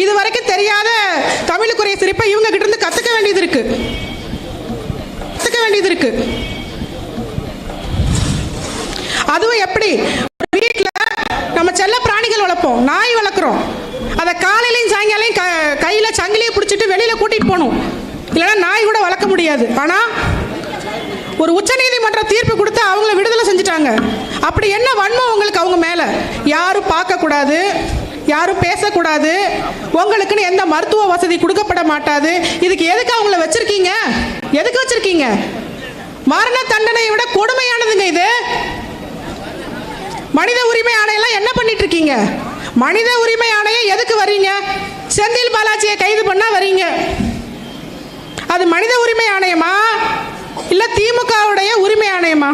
இது வரைக்கும் தெரியாத தமிழுக்குரிய சிரிப்பை இவங்க கிட்ட இருந்து கத்துக்க வேண்டியது இருக்கு. கத்துக்க வேண்டியது இருக்கு. அதுவும் எப்படி? வீட்டில் நம்ம செல்ல பிராணிகள் வளர்ப்போம். நாய் வளர்க்குறோம். அதை காலையிலையும் சாயங்காலையும் க கையில் சங்கிலியை பிடிச்சிட்டு வெளியில் கூட்டிகிட்டு போகணும். இல்லைன்னா நாய் கூட வளர்க்க முடியாது. ஆனால் ஒரு உச்சநீதிமன்ற தீர்ப்பு கொடுத்து அவங்கள விடுதலை செஞ்சுட்டாங்க. அப்படி என்ன வன்மம் உங்களுக்கு அவங்க மேலே? யாரும் பார்க்கக்கூடாது. யாரும் பேசக்கூடாது. உங்களுக்குன்னு எந்த மருத்துவ வசதி கொடுக்கப்பட மாட்டாது. இதுக்கு எதுக்கு அவங்கள வச்சிருக்கீங்க? எதுக்கு வச்சிருக்கீங்க? மரண தண்டனையை விட கொடுமையானதுங்க இது. மனித உரிமை ஆணையெல்லாம் என்ன பண்ணிட்டு இருக்கீங்க மனித உரிமை ஆணையம் எதுக்கு வர்றீங்க? செந்தில் பாலாஜியை கைது பண்ணா வர்றீங்க. அது மனித உரிமை ஆணையமா? இல்ல திமுகவுடைய உரிமை ஆணையமா?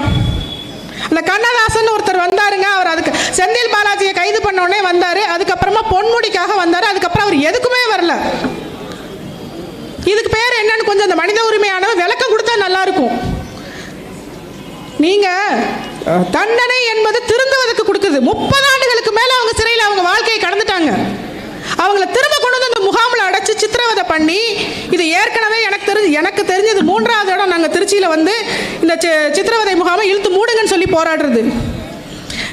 அந்த கண்ணதாசன் ஒருத்தர் வந்தாருங்க அவர் அதுக்கு செந்தில் பாலாஜியை கைது பண்ண உடனே வந்தாரு. அதுக்கப்புறமா பொன்முடிக்காக வந்தாரு. அதுக்கப்புறம் அவர் எதுக்குமே வரல. இதுக்கு பேர் என்னன்னு கொஞ்சம் அந்த மனித உரிமை ஆணையம் விளக்கம் கொடுத்தா நல்லா இருக்கும் நீங்க தண்டனை என்பது திருந்துவதற்கு கொடுக்குது. முப்பது ஆண்டுகளுக்கு மேல அவங்க சிறையில் அவங்க வாழ்க்கையை கடந்துட்டாங்க. அவங்கள திரும்ப கொண்டு வந்து இந்த முகாமில் அடைச்சு சித்திரவதை பண்ணி இது ஏற்கனவே எனக்கு தெரிஞ்சு எனக்கு தெரிஞ்சது மூன்றாவது இடம் திருச்சியில் வந்து இந்த சி- சித்திரவதை முகாமை இழுத்து மூடுங்கன்னு சொல்லி போராடுறது.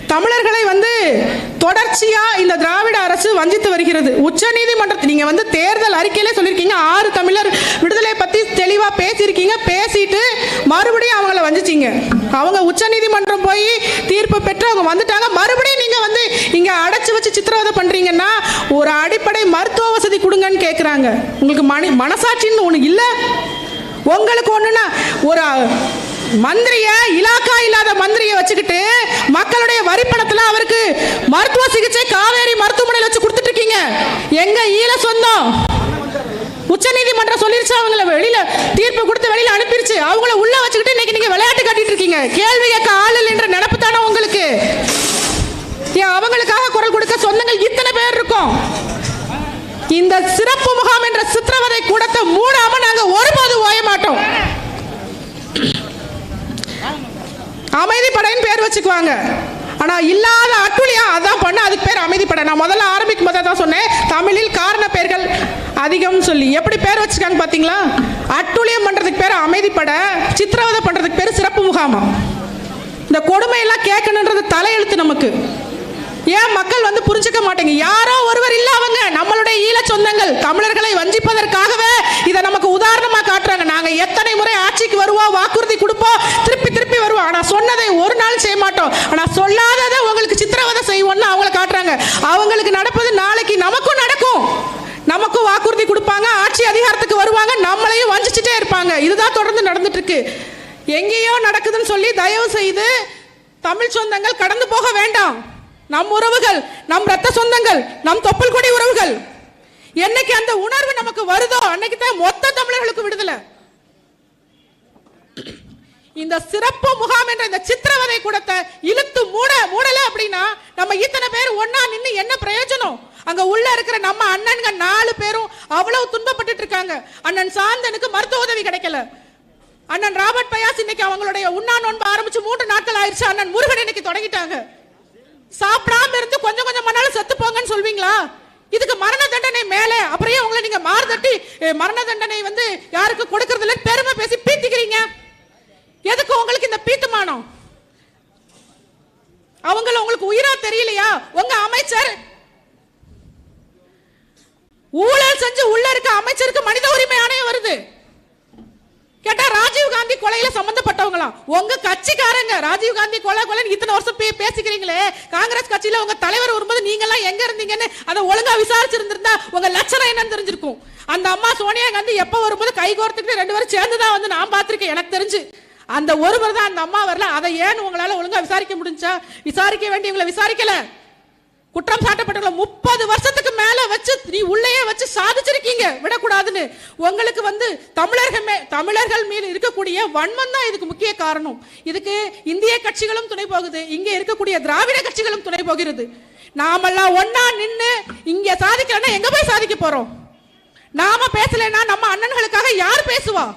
தமிழர்களை வந்து தொடர்ச்சியாக இந்த திராவிட அரசு வஞ்சித்து வருகிறது. உச்ச நீதிமன்றத்தில் வந்து தேர்தல் அறிக்கையிலே சொல்லியிருக்கீங்க ஆறு தமிழர் விடுதலை பற்றி தெளிவாக பேசியிருக்கீங்க. பேசிட்டு மறுபடியும் அவங்கள வஞ்சிச்சிங்க. அவங்க உச்ச நீதிமன்றம் போய் தீர்ப்பு பெற்று அவங்க வந்துட்டாங்க. மறுபடியும் நீங்கள் வந்து இங்கே அடைச்சி வச்சு சித்திரவதை பண்ணுறீங்கன்னா ஒரு அடிப்படை மருத்துவ வசதி கொடுங்கன்னு கேட்குறாங்க உங்களுக்கு மனி மனசாட்சின்னு ஒன்று இல்லை? உங்களுக்கு ஒன்றுன்னா ஒரு மந்திரிய இலாக்கா இல்லாத மந்திரியை வச்சுக்கிட்டு மக்களுடைய வரி பணத்துல அவருக்கு மருத்துவ சிகிச்சை காவேரி மருத்துவமனையில் வச்சு கொடுத்துட்டு இருக்கீங்க எங்க ஈழ சொந்தம். உச்ச நீதிமன்றம் சொல்லிருச்சு அவங்கள வெளியில தீர்ப்பு கொடுத்து வெளியில அனுப்பிருச்சு. அவங்கள உள்ள வச்சுக்கிட்டு இன்னைக்கு நீங்க விளையாட்டு காட்டிட்டு இருக்கீங்க கேள்வி கேட்க ஆள் என்ற நினப்பு தானே உங்களுக்கு? ஏன் அவங்களுக்காக குரல் கொடுக்க சொந்தங்கள் இத்தனை பேர் இருக்கும்? இந்த சிறப்பு முகாம் என்ற சித்திரவதை கூடத்தை மூடாம நாங்க ஒருபோது ஓய மாட்டோம் அமைதிப்படைன்னு பேர் வச்சுக்குவாங்க. ஆனால் இல்லாத அட்டுழியா அதான் பண்ண அதுக்கு பேர் அமைதிப்படை. நான் முதல்ல ஆரம்பிக்கும் போது தான் சொன்னேன். தமிழில் காரண பெயர்கள் அதிகம் சொல்லி. எப்படி பேர் வச்சிருக்காங்க பார்த்தீங்களா அட்டுழியம் பண்றதுக்கு பேர் அமைதிப்பட சித்திரவதை பண்றதுக்கு பேர் சிறப்பு முகாமா இந்த கொடுமையெல்லாம் கேட்கணுன்றது தலையெழுத்து நமக்கு. ஏன் மக்கள் வந்து புரிஞ்சுக்க மாட்டேங்க? யாரோ ஒருவர் இல்ல அவங்க நம்மளுடைய ஈழ சொந்தங்கள் தமிழர்களை வஞ்சிப்பதற்காகவே இதை நமக்கு உதாரணமா காட்டுறாங்க. நாங்க எத்தனை முறை ஆட்சிக்கு வருவோம் வாக்குறுதி கொடுப்போம் திருப்பி திருப்பி வருவோம் ஆனா சொன்னதை ஒரு நாள் ஆனா சொல்லாததை உங்களுக்கு சித்திரவதை செய்வோம்னு அவங்கள காட்டுறாங்க. அவங்களுக்கு நடப்பது நாளைக்கு நமக்கும் நடக்கும். நமக்கும் வாக்குறுதி கொடுப்பாங்க ஆட்சி அதிகாரத்துக்கு வருவாங்க நம்மளையும் வஞ்சிச்சுட்டே இருப்பாங்க. இதுதான் தொடர்ந்து நடந்துட்டு இருக்கு எங்கேயோ நடக்குதுன்னு சொல்லி தயவு செய்து தமிழ் சொந்தங்கள் கடந்து போக வேண்டாம். நம் உறவுகள் நம் ரத்த சொந்தங்கள் நம் தொப்பல் கொடி உறவுகள். என்னைக்கு அந்த உணர்வு நமக்கு வருதோ அன்னைக்கு தான் மொத்த தமிழர்களுக்கு விடுதலை. இந்த சிறப்பு முகாம் என்ற இந்த சித்திரவதை கூடத்தை இழுத்து மூட மூடல அப்படின்னா நம்ம இத்தனை பேர் ஒன்னா நின்னு என்ன பிரயோஜனம்? அங்க உள்ள இருக்கிற நம்ம அண்ணன்க நாலு பேரும் அவ்வளவு துன்பப்பட்டு இருக்காங்க. அண்ணன் சாந்தனுக்கு மருத்துவ உதவி கிடைக்கல. அண்ணன் ராபர்ட் பயாஸ் இன்னைக்கு அவங்களுடைய உண்ணா நோன்பு ஆரம்பிச்சு மூன்று நாட்கள் ஆயிடுச்சு. அண்ணன் முருகன் இன்னைக்கு தொடங்கிட்டாங்க. சாப்பிடாம இருந்து கொஞ்சம் கொஞ்சம் மணாலும் செத்து போங்கன்னு சொல்வீங்களா? இதுக்கு மரண தண்டனை மேலே. அப்புறம் உங்களை நீங்க மாறுதட்டி மரண தண்டனை வந்து யாருக்கு கொடுக்கறதுல பெரும் பேசி பீத்திக்கிறீங்க எதுக்கு உங்களுக்கு இந்த பீத்துமானம் அவங்கள உங்களுக்கு உயிரா தெரியலையா? உங்க அமைச்சர் ஊழல் செஞ்சு உள்ள இருக்க அமைச்சருக்கு மனித உரிமை ஆணையம் வருது. கேட்டா ராஜீவ் காந்தி கொலையில சம்பந்தப்பட்டவங்களாம் உங்க கட்சிக்காரங்க ராஜீவ் காந்தி கொலை கொலை இத்தனை வருஷம் பே- பேசிக்கிறீங்களே. காங்கிரஸ் கட்சியில உங்க தலைவர் வரும்போது நீங்க எல்லாம் எங்க இருந்தீங்கன்னு அதை ஒழுங்கா விசாரிச்சிருந்திருந்தா உங்க லட்சணம் என்னன்னு தெரிஞ்சிருக்கும். அந்த அம்மா சோனியா காந்தி எப்ப வரும்போது கை கோர்த்துக்கிட்டு ரெண்டு பேரும் சேர்ந்து தான் வந்து நான் பார்த்திருக்கேன் எனக்கு தெரிஞ்சு. அந்த ஒருவர் தான் அந்த அம்மா வரல. அதை ஏன் உங்களால ஒழுங்கா விசாரிக்க முடிஞ்சா? விசாரிக்க வேண்டியவங்களை விசாரிக்கல. குற்றம் சாட்டப்பட்டவங்களை முப்பது வருஷத்துக்கு மேல வச்சு நீ உள்ளேயே வச்சு சாதிச்சிருக்கீங்க. விடக்கூடாதுன்னு. உங்களுக்கு வந்து தமிழர்கள் மே- தமிழர்கள் மீது இருக்கக்கூடிய வன்மம் தான் இதுக்கு முக்கிய காரணம். இதுக்கு இந்திய கட்சிகளும் துணை போகுது. இங்க இருக்கக்கூடிய திராவிட கட்சிகளும் துணை போகிறது. நாமெல்லாம் ஒன்னா நின்று இங்க சாதிக்கலன்னா எங்க போய் சாதிக்க போறோம்? நாம பேசலைன்னா நம்ம அண்ணன்களுக்காக யார் பேசுவா?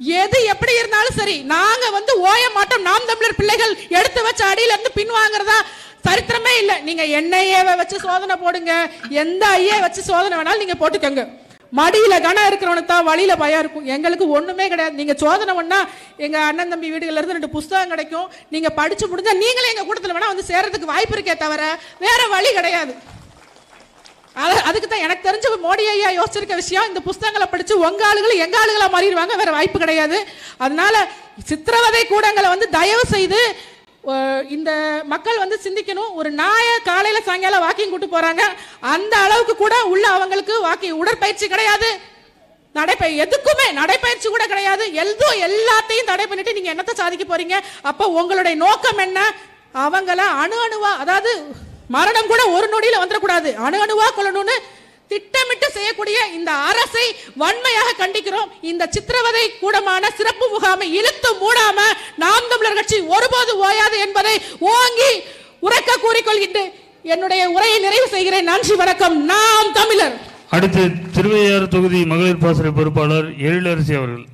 எது எப்படி இருந்தாலும் சரி நாங்க வந்து ஓய மாட்டோம். நாம் தமிழர் பிள்ளைகள் எடுத்து வச்ச அடியில இருந்து பின்வாங்கிறதா சரித்திரமே இல்ல. நீங்க என்ஐஏவை வச்சு சோதனை போடுங்க. எந்த ஐஏ வச்சு சோதனை வேணாலும் நீங்க போட்டுக்கோங்க. மடியில கனம் இருக்கிறவனுக்கு தான் வழியில பயம் இருக்கும். எங்களுக்கு ஒண்ணுமே கிடையாது. நீங்க சோதனை பண்ணா எங்க அண்ணன் தம்பி வீடுகள்ல இருந்து ரெண்டு புஸ்தகம் கிடைக்கும். நீங்க படிச்சு முடிஞ்சா நீங்களே எங்க கூட்டத்துல வேணா வந்து சேர்றதுக்கு வாய்ப்பு இருக்கே தவிர வேற வழி கிடையாது. அதுக்கு தான் எனக்கு தெரிஞ்ச மோடி ஐயா யோசிச்சிருக்க விஷயம் இந்த புஸ்தகங்களை படிச்சு உங்க ஆளுகள் எங்க ஆளுகளா மாறிடுவாங்க வேற வாய்ப்பு கிடையாது. அதனால சித்திரவதை கூடங்களை வந்து தயவு செய்து இந்த மக்கள் வந்து சிந்திக்கணும். ஒரு நாயை காலையில சாயங்காலம் வாக்கிங் கூட்டு போறாங்க. அந்த அளவுக்கு கூட உள்ள அவங்களுக்கு வாக்கிங் உடற்பயிற்சி கிடையாது. நடைப்பய எதுக்குமே நடைப்பயிற்சி கூட கிடையாது. எதுவும் எல்லாத்தையும் தடை பண்ணிட்டு நீங்க என்னத்தை சாதிக்க போறீங்க? அப்போ உங்களுடைய நோக்கம் என்ன? அவங்கள அணு அணுவா அதாவது மரணம் கூட ஒரு நொடியில வந்துடக்கூடாது. அணு அணுவா கொள்ளணும்னு திட்டமிட்டு செய்யக்கூடிய இந்த அரசை வன்மையாக கண்டிக்கிறோம். இந்த சித்திரவதை கூடமான சிறப்பு முகாமை இழுத்து மூடாம நாம் தமிழர் கட்சி ஒருபோது ஓயாது என்பதை ஓங்கி உறக்க கூறிக்கொள்கின்றேன் என்னுடைய உரையை நிறைவு செய்கிறேன். நன்றி வணக்கம். நாம் தமிழர். அடுத்து திருவையாறு தொகுதி மகளிர் பாசறை பொறுப்பாளர் எழிலரசி அவர்கள்.